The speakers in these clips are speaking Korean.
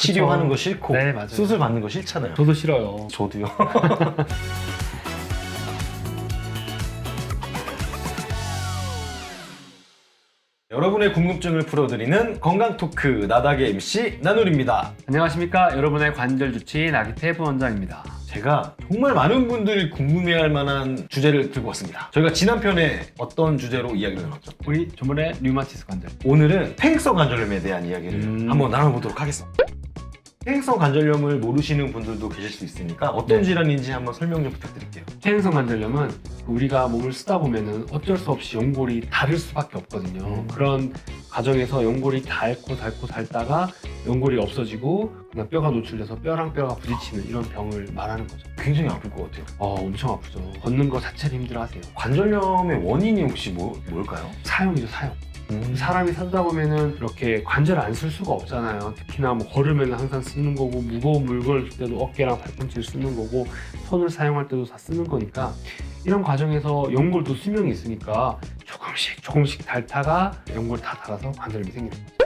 치료하는 거 싫고 네, 맞아요. 수술 받는 거 싫잖아요. 저도 싫어요. 저도요. 여러분의 궁금증을 풀어드리는 건강 토크 나닥의 MC 나눌입니다. 안녕하십니까 여러분의 관절 주치 나기태 부 원장입니다. 제가 정말 많은 분들이 궁금해할 만한 주제를 들고 왔습니다. 저희가 지난 편에 어떤 주제로 이야기를 나눴죠? 우리 저번에 류마티스 관절. 오늘은 팽성 관절염에 대한 이야기를 음. 한번 나눠보도록 하겠습니다. 팽성 관절염을 모르시는 분들도 계실 수 있으니까 어떤 네. 질환인지 한번 설명 좀 부탁드릴게요. 퇴행성 관절염은 우리가 몸을 쓰다 보면은 어쩔 수 없이 연골이 닳을 수밖에 없거든요. 음. 그런 과정에서 연골이 닳고 닳고 닳다가 연골이 없어지고 그냥 뼈가 노출돼서 뼈랑 뼈가 부딪히는 이런 병을 말하는 거죠. 굉장히 아플 것 같아요. 어, 엄청 아프죠. 걷는 거 자체를 힘들어하세요. 관절염의 원인이 혹시 뭐, 뭘까요? 사용이죠, 사용. 음. 사람이 살다 보면은 이렇게 관절을 안쓸 수가 없잖아요. 특히나 뭐 걸으면 항상 쓰는 거고 무거운 물건을 들 때도 어깨랑 팔꿈치를 쓰는 거고 손을 사용할 때도 다 쓰는 거니까 이런 과정에서 연골도 수명이 있으니까 조금씩 조금씩 닳다가 연골이 다 닳아서 관절염이 생기는 거죠.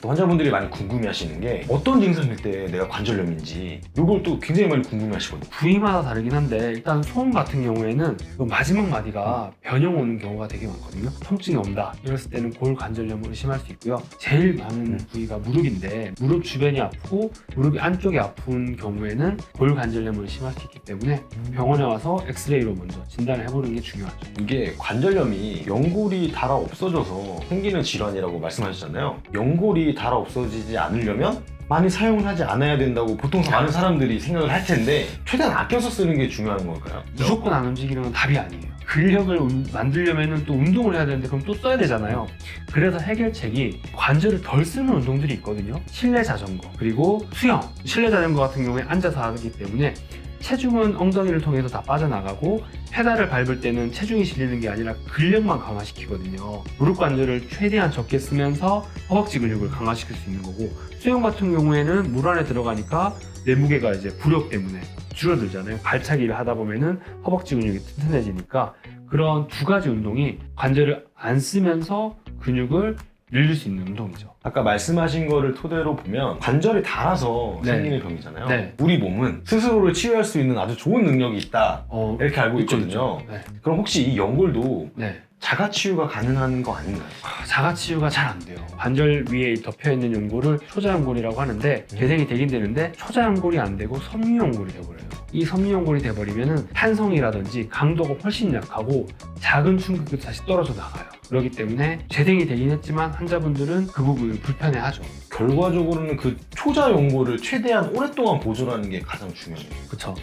또 환자분들이 많이 궁금해하시는 게 어떤 증상일 때 내가 관절염인지 이걸 또 굉장히 많이 궁금해하시거든요. 부위마다 다르긴 한데 일단 소음 같은 경우에는 그 마지막 마디가 변형 오는 경우가 되게 많거든요. 통증이 온다 이랬을 때는 골 관절염을 의심할 수 있고요. 제일 많은 음. 부위가 무릎인데 무릎 주변이 아프고 무릎이 안쪽이 아픈 경우에는 골 관절염을 의심할 수 있기 때문에 병원에 와서 엑스레이로 먼저 진단을 해보는 게 중요하죠. 이게 관절염이 연골이 닳아 없어져서 생기는 질환이라고 말씀하셨잖아요. 연골이 닳아 없어지지 않으려면 많이 사용을 하지 않아야 된다고 보통 많은 사람들이 생각을 할 텐데 최대한 아껴서 쓰는 게 중요한 걸까요? 무조건 안 움직이는 건 답이 아니에요. 근력을 운- 만들려면 또 운동을 해야 되는데 그럼 또 써야 되잖아요. 그래서 해결책이 관절을 덜 쓰는 운동들이 있거든요. 실내 자전거 그리고 수영. 실내 자전거 같은 경우에 앉아서 하기 때문에 체중은 엉덩이를 통해서 다 빠져나가고 페달을 밟을 때는 체중이 실리는 게 아니라 근력만 강화시키거든요. 무릎 관절을 최대한 적게 쓰면서 허벅지 근육을 강화시킬 수 있는 거고 수영 같은 경우에는 물 안에 들어가니까 내 무게가 이제 부력 때문에 줄어들잖아요. 발차기를 하다 보면은 허벅지 근육이 튼튼해지니까 그런 두 가지 운동이 관절을 안 쓰면서 근육을 늘릴 수 있는 운동이죠. 아까 말씀하신 거를 토대로 보면 관절이 닳아서 네. 생기는 병이잖아요. 네. 우리 몸은 스스로를 치유할 수 있는 아주 좋은 능력이 있다. 어, 이렇게 알고 있죠, 있거든요. 있죠. 네. 그럼 혹시 이 연골도 네. 자가 치유가 가능한 거 아닌가요? 자가 치유가 잘 안 돼요. 관절 위에 덮여 있는 연골을 초자연골이라고 하는데 개생이 되긴 되는데 초자연골이 안 되고 섬유연골이 돼버려요. 이 섬유연골이 돼버리면은 탄성이라든지 강도가 훨씬 약하고 작은 충격도 다시 떨어져 나가요. 그렇기 때문에 재생이 되긴 했지만 환자분들은 그 부분을 불편해하죠. 결과적으로는 그 초자 연골을 최대한 오랫동안 보존하는 게 가장 중요해요. 그쵸?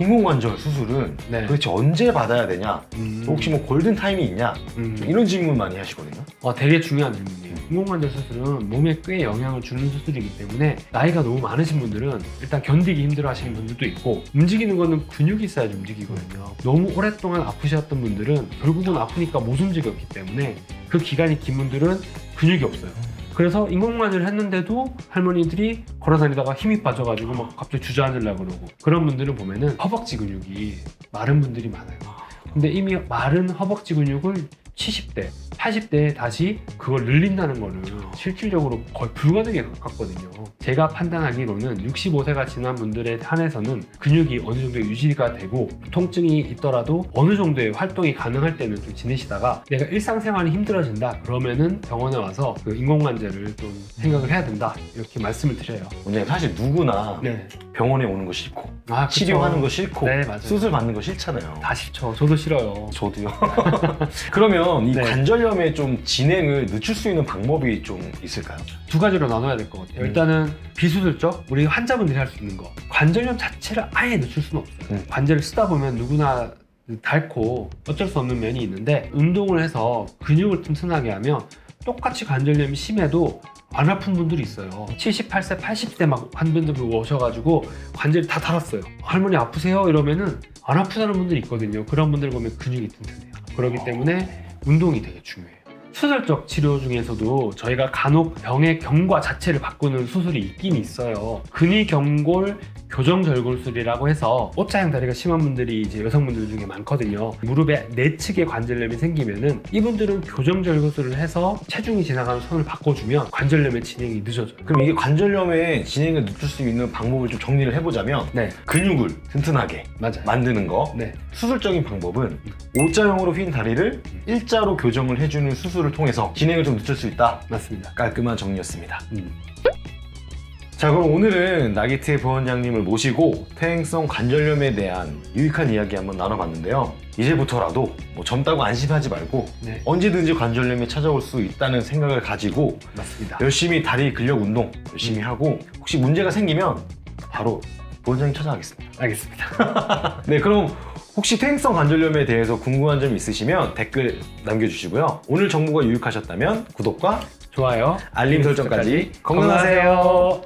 인공관절 수술은 네. 도대체 언제 받아야 되냐? 음, 혹시 뭐 골든 타임이 있냐? 음. 이런 질문 많이 하시거든요. 어, 되게 중요한 질문이에요. 인공관절 수술은 몸에 꽤 영향을 주는 수술이기 때문에 나이가 너무 많으신 분들은 일단 견디기 힘들어 하시는 분들도 있고 움직이는 거는 근육이 있어야지 움직이거든요. 너무 오랫동안 아프셨던 분들은 결국은 아프니까 못 움직였기 때문에 그 기간이 긴 분들은 근육이 없어요. 그래서 인공관절을 했는데도 할머니들이 걸어다니다가 힘이 빠져가지고 막 갑자기 주저앉으려고 그러고 그런 분들은 보면은 허벅지 근육이 마른 분들이 많아요. 근데 이미 마른 허벅지 근육을 70대, 80대에 다시 그걸 늘린다는 거는 실질적으로 거의 불가능에 가깝거든요. 제가 판단하기로는 65세가 지난 분들에 한해서는 근육이 어느 정도 유지가 되고 통증이 있더라도 어느 정도의 활동이 가능할 때는 좀 지내시다가 내가 일상생활이 힘들어진다 그러면은 병원에 와서 그 인공관절을 좀 생각을 해야 된다 이렇게 말씀을 드려요. 왜냐면 사실 누구나 네. 병원에 오는 거 싫고 아, 그쵸. 치료하는 거 싫고 네, 맞아요. 수술 받는 거 싫잖아요. 다 싫죠. 저도 싫어요. 저도요. 그러면 이 네. 관절염의 좀 진행을 늦출 수 있는 방법이 좀 있을까요? 두 가지로 나눠야 될 것 같아요. 음. 일단은 비수술적, 우리 환자분들이 할 수 있는 거. 관절염 자체를 아예 늦출 수는 없어요. 음. 관절을 쓰다 보면 누구나 닳고 어쩔 수 없는 면이 있는데 운동을 해서 근육을 튼튼하게 하면 똑같이 관절염이 심해도 안 아픈 분들이 있어요. 78세, 80세 막 환자분들 오셔가지고 관절이 다 닳았어요. 할머니 아프세요? 이러면은 안 아프다는 분들이 있거든요. 그런 분들 보면 근육이 튼튼해요. 그렇기 때문에 운동이 되게 중요해요. 수술적 치료 중에서도 저희가 간혹 병의 경과 자체를 바꾸는 수술이 있긴 있어요. 근위경골 교정절골술이라고 해서 O자형 다리가 심한 분들이 이제 여성분들 중에 많거든요. 무릎에 내측에 관절염이 생기면은 이분들은 교정절골술을 해서 체중이 지나가는 손을 바꿔주면 관절염의 진행이 늦어져요. 그럼 이게 관절염의 진행을 늦출 수 있는 방법을 좀 정리를 해보자면 네, 근육을 튼튼하게 맞아요. 만드는 거 네, 수술적인 방법은 O자형으로 휜 다리를 일자로 교정을 해주는 수술 을 통해서 진행을 좀 늦출 수 있다 맞습니다. 깔끔한 정리였습니다 음. 자 그럼 오늘은 나게트의 부원장님을 모시고 퇴행성 관절염에 대한 유익한 이야기 한번 나눠봤는데요 이제부터라도 뭐 젊다고 안심하지 말고 네, 언제든지 관절염이 찾아올 수 있다는 생각을 가지고 맞습니다. 열심히 다리 근력 운동 열심히 하고 혹시 문제가 생기면 바로 부원장님 찾아가겠습니다 알겠습니다. 네 그럼 혹시 퇴행성 관절염에 대해서 궁금한 점 있으시면 댓글 남겨주시고요 오늘 정보가 유익하셨다면 구독과 좋아요. 알림 설정까지 건강하세요.